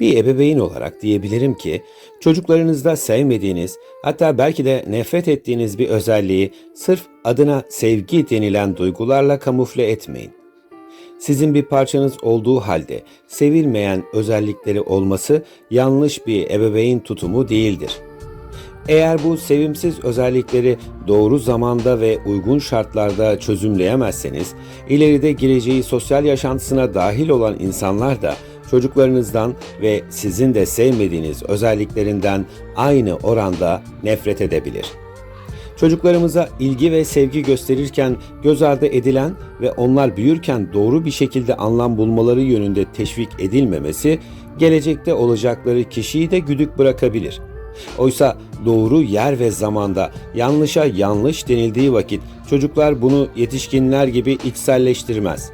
Bir ebeveyn olarak diyebilirim ki çocuklarınızda sevmediğiniz hatta belki de nefret ettiğiniz bir özelliği sırf adına sevgi denilen duygularla kamufle etmeyin. Sizin bir parçanız olduğu halde sevilmeyen özellikleri olması yanlış bir ebeveyn tutumu değildir. Eğer bu sevimsiz özellikleri doğru zamanda ve uygun şartlarda çözümleyemezseniz, ileride gireceği sosyal yaşantısına dahil olan insanlar da çocuklarınızdan ve sizin de sevmediğiniz özelliklerinden aynı oranda nefret edebilir. Çocuklarımıza ilgi ve sevgi gösterirken göz ardı edilen ve onlar büyürken doğru bir şekilde anlam bulmaları yönünde teşvik edilmemesi, gelecekte olacakları kişiyi de güdük bırakabilir. Oysa doğru yer ve zamanda yanlışa yanlış denildiği vakit çocuklar bunu yetişkinler gibi içselleştirmez.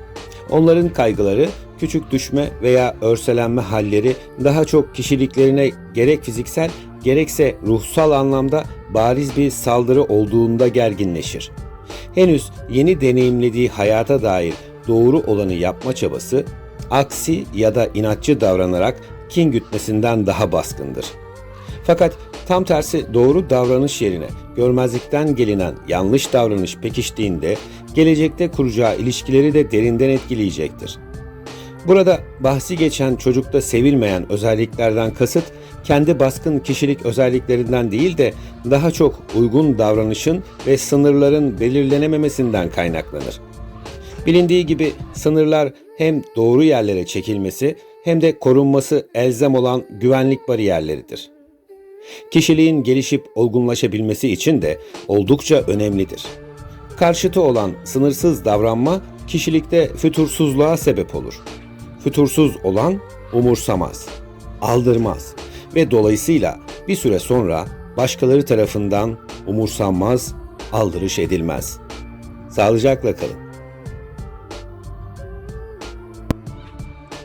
Onların kaygıları küçük düşme veya örselenme halleri daha çok kişiliklerine gerek fiziksel gerekse ruhsal anlamda bariz bir saldırı olduğunda gerginleşir. Henüz yeni deneyimlediği hayata dair doğru olanı yapma çabası, aksi ya da inatçı davranarak kin gütmesinden daha baskındır. Fakat tam tersi doğru davranış yerine görmezlikten gelinen yanlış davranış pekiştiğinde gelecekte kuracağı ilişkileri de derinden etkileyecektir. Burada bahsi geçen çocukta sevilmeyen özelliklerden kasıt kendi baskın kişilik özelliklerinden değil de daha çok uygun davranışın ve sınırların belirlenememesinden kaynaklanır. Bilindiği gibi sınırlar hem doğru yerlere çekilmesi hem de korunması elzem olan güvenlik bariyerleridir. Kişiliğin gelişip olgunlaşabilmesi için de oldukça önemlidir. Karşıtı olan sınırsız davranma kişilikte fütursuzluğa sebep olur. Fütursuz olan umursamaz, aldırmaz ve dolayısıyla bir süre sonra başkaları tarafından umursanmaz, aldırış edilmez. Sağlıcakla kalın.